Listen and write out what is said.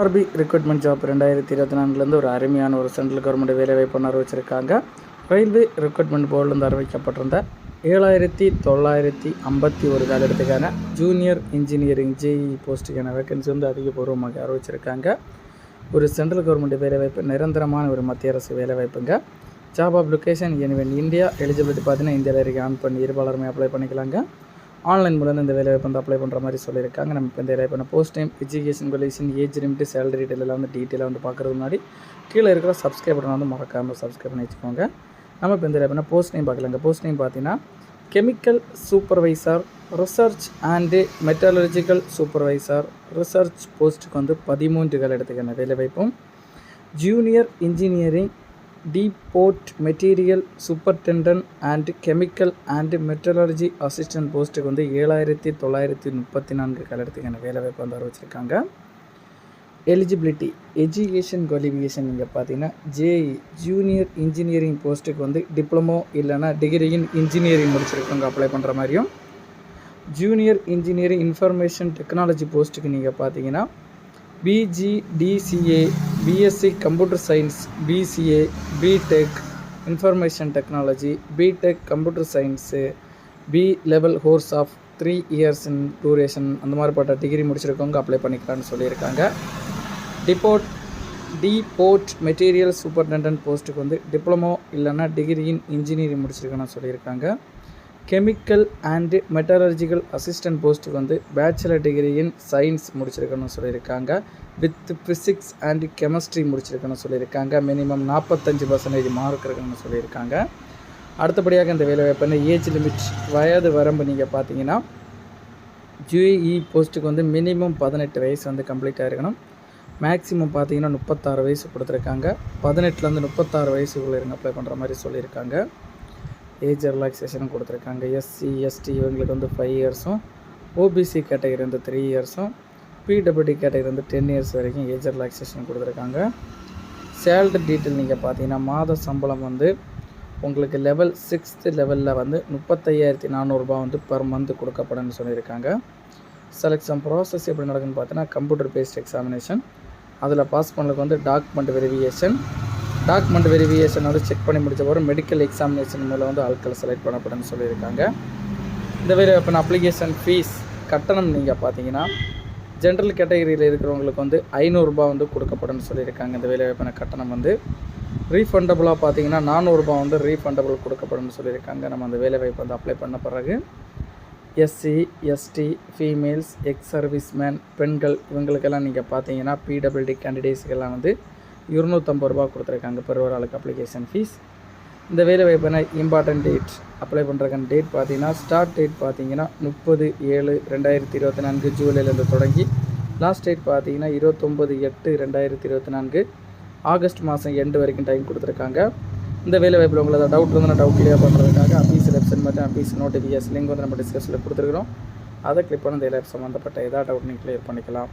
RB recruitment job ரெண்டாயிரத்தி இருபத்தி நான்குலேருந்து ஒரு அருமையான ஒரு சென்ட்ரல் கவர்மெண்ட் வேலைவாய்ப்பு அறிவிச்சிருக்காங்க ரயில்வே ரெக்ரூட்மெண்ட் போர்டிலேருந்து அறிவிக்கப்பட்டிருந்த ஏழாயிரத்தி தொள்ளாயிரத்தி ஐம்பத்தி ஒரு காலத்துக்கான ஜூனியர் இன்ஜினியரிங் ஜேஇ போஸ்ட்டுக்கான வேகன்சி வந்து அதிகபூர்வமாக அறிவிச்சிருக்காங்க ஒரு சென்ட்ரல் கவர்மெண்ட் வேலைவாய்ப்பு நிரந்தரமான ஒரு மத்திய அரசு வேலைவாய்ப்புங்க. Job application anyone India eligibility பார்த்தீங்கன்னா இந்தியாவில் இருக்க. ஆன் பண்ணி இருபாலருமே அப்ளை பண்ணிக்கலாங்க. ஆன்லைன் மூலம் இந்த வேலைவாய்ப்பு வந்து அப்ளை பண்ணுற மாதிரி சொல்லியிருக்காங்க. நம்ம இப்போ இந்த வேலை பண்ண post time education qualification age limit salary detail வந்து டீட்டெயிலாக வந்து பார்க்குறது முன்னாடி கீழே இருக்கிற சப்ஸ்கிரைப் பட்டன் வந்து மறக்காமல் சப்ஸ்கிரைப் பண்ணி வச்சுக்கோங்க. நம்ம இப்போ இந்த வேலைவாய்ப்பு போஸ்ட் நேம் பார்க்கலாங்க. போஸ்ட் நேம் பார்த்தீங்கன்னா chemical supervisor research and metallurgical supervisor research போஸ்ட்டுக்கு வந்து பதிமூன்று கால எடுத்துக்கிறேன் வேலைவாய்ப்பும் junior engineering depot material superintendent and chemical and metallurgy assistant போஸ்ட்டுக்கு வந்து ஏழாயிரத்தி தொள்ளாயிரத்தி முப்பத்தி நான்கு கலடத்துக்கான வேலைவாய்ப்பு வந்து அறிவிச்சிருக்காங்க. எலிஜிபிலிட்டி எஜுகேஷன் குவாலிஃபிகேஷன் நீங்கள் பார்த்தீங்கன்னா ஜேஇ ஜூனியர் இன்ஜினியரிங் போஸ்ட்டுக்கு வந்து டிப்ளமோ இல்லைனா டிகிரியின் இன்ஜினியரிங் முடிச்சிருக்கவங்க அப்ளை பண்ணுற மாதிரியும். ஜூனியர் இன்ஜினியரிங் இன்ஃபர்மேஷன் டெக்னாலஜி போஸ்ட்டுக்கு நீங்கள் பார்த்தீங்கன்னா PGDCA BSc computer science BCA BTech information technology BTech computer science B level course of three years in duration அந்த மாதிரிப்பட்ட டிகிரி முடிச்சிருக்கவங்க அப்ளை பண்ணிக்கலாம்னு சொல்லியிருக்காங்க. டிபோர்ட் டிபோர்ட் மெட்டீரியல் சூப்பர்டென்டன்ட் போஸ்ட்டுக்கு வந்து டிப்ளமோ இல்லைன்னா டிகிரி இன் இன்ஜினியரிங் முடிச்சிருக்கேன்னு சொல்லியிருக்காங்க. கெமிக்கல் அண்டு மெட்டலர்ஜிக்கல் அசிஸ்டன்ட் போஸ்ட்டுக்கு வந்து பேச்சுலர் டிகிரி இன் சயின்ஸ் முடிச்சிருக்கணும்னு சொல்லியிருக்காங்க. வித் ஃபிசிக்ஸ் அண்ட் கெமிஸ்ட்ரி முடிச்சிருக்கணும்னு சொல்லியிருக்காங்க. மினிமம் நாற்பத்தஞ்சு பர்சன்டேஜ் மார்க் இருக்கணும்னு சொல்லியிருக்காங்க. அடுத்தபடியாக இந்த வேலைவாய்ப்பு ஏஜ் லிமிட். வயது வரம்பு நீங்கள் பார்த்தீங்கன்னா ஜூஇ போஸ்ட்டுக்கு வந்து மினிமம் பதினெட்டு வயசு வந்து கம்ப்ளீட் ஆகிருக்கணும் மேக்ஸிமம் பார்த்தீங்கன்னா முப்பத்தாறு வயசு கொடுத்துருக்காங்க. பதினெட்டுலேருந்து முப்பத்தாறு வயசுக்குள்ளே இருங்க அப்ளை பண்ணுற மாதிரி சொல்லியிருக்காங்க. ஏஜ் ரிலாக்ஸேஷனும் கொடுத்துருக்காங்க. எஸ்சி எஸ்டி இவங்களுக்கு வந்து ஃபைவ் இயர்ஸும் ஓபிசி கேட்டகரி வந்து த்ரீ இயர்ஸும் பிடபிள்யூடி கேட்டகரி வந்து டென் இயர்ஸ் வரைக்கும் ஏஜ் ரிலாக்ஸேஷன் கொடுத்துருக்காங்க. சேலரி டீட்டெயில் நீங்கள் பார்த்தீங்கன்னா மாத சம்பளம் வந்து உங்களுக்கு லெவல் சிக்ஸ்த்து லெவலில் வந்து முப்பத்தையாயிரத்தி நானூறுரூபா வந்து பர் மந்த் கொடுக்கப்படும்னு சொல்லியிருக்காங்க. செலெக்ஷன் ப்ராசஸ் எப்படி நடக்குதுன்னு பார்த்தீங்கன்னா கம்ப்யூட்டர் பேஸ்ட் எக்ஸாமினேஷன் அதில் பாஸ் பண்ணதுக்கு வந்து டாக்குமெண்ட் வெரிஃபிகேஷன் டாக்குமெண்ட் வெரிஃபிகேஷன் வந்து செக் பண்ணி முடிச்ச பிறகு மெடிக்கல் எக்ஸாமினேஷன் மூலம் வந்து ஆட்களை செலக்ட் பண்ணப்படும்னு சொல்லியிருக்காங்க. இந்த வேலை இப்போ அப்ளிகேஷன் ஃபீஸ் கட்டணம் நீங்கள் பார்த்தீங்கன்னா ஜென்ரல் கேட்டகரியில் இருக்கிறவங்களுக்கு வந்து ஐநூறுரூபா வந்து கொடுக்கப்படும்னு சொல்லியிருக்காங்க. இந்த வேலைவாய்ப்பான கட்டணம் வந்து ரீஃபண்டபுளாக பார்த்தீங்கன்னா நானூறுரூபா வந்து ரீஃபண்டபுள் கொடுக்கப்படும்னு சொல்லியிருக்காங்க. நம்ம அந்த வேலைவாய்ப்பு வந்து அப்ளை பண்ண பிறகு SC ST females ex serviceman பெண்கள் இவங்களுக்கெல்லாம் நீங்கள் பார்த்தீங்கன்னா பிடபிள்டி கேண்டிடேட்ஸுக்கெல்லாம் வந்து இருநூற்றம்பது ரூபா கொடுத்துருக்காங்க பெர் ஒரு ஆளுக்கு அப்ளிகேஷன் ஃபீஸ் இந்த வேலை வாய்ப்பான இம்பார்ட்டன்ட் டேட் அப்ளை பண்ணுறக்கான டேட் பார்த்தீங்கன்னா ஸ்டார்ட் டேட் பார்த்தீங்கன்னா முப்பது ஏழு ரெண்டாயிரத்தி இருபத்தி நான்கு ஜூலைலேருந்து தொடங்கி லாஸ்ட் டேட் பார்த்தீங்கன்னா இருபத்தொம்பது எட்டு ரெண்டாயிரத்தி இருபத்தி நான்கு ஆகஸ்ட் மாதம் எண்டு வரைக்கும் டைம் கொடுத்துருக்காங்க. இந்த வேலை வாய்ப்பில் உங்களுக்கு டவுட் வந்து டவுட் கிளியர் பண்ணுறதுக்காக அபீஸ் வெப்சைட் மற்றும் அபீஸ் நோட்டிஃபிகேஷன் லிங்க் வந்து நம்ம டிஸ்கஷனில் கொடுத்துருக்குறோம். அதை கிளிக் பண்ணி இந்த சம்மந்தப்பட்ட எதாவது டவுட் நீங்கள் கிளியர் பண்ணிக்கலாம்.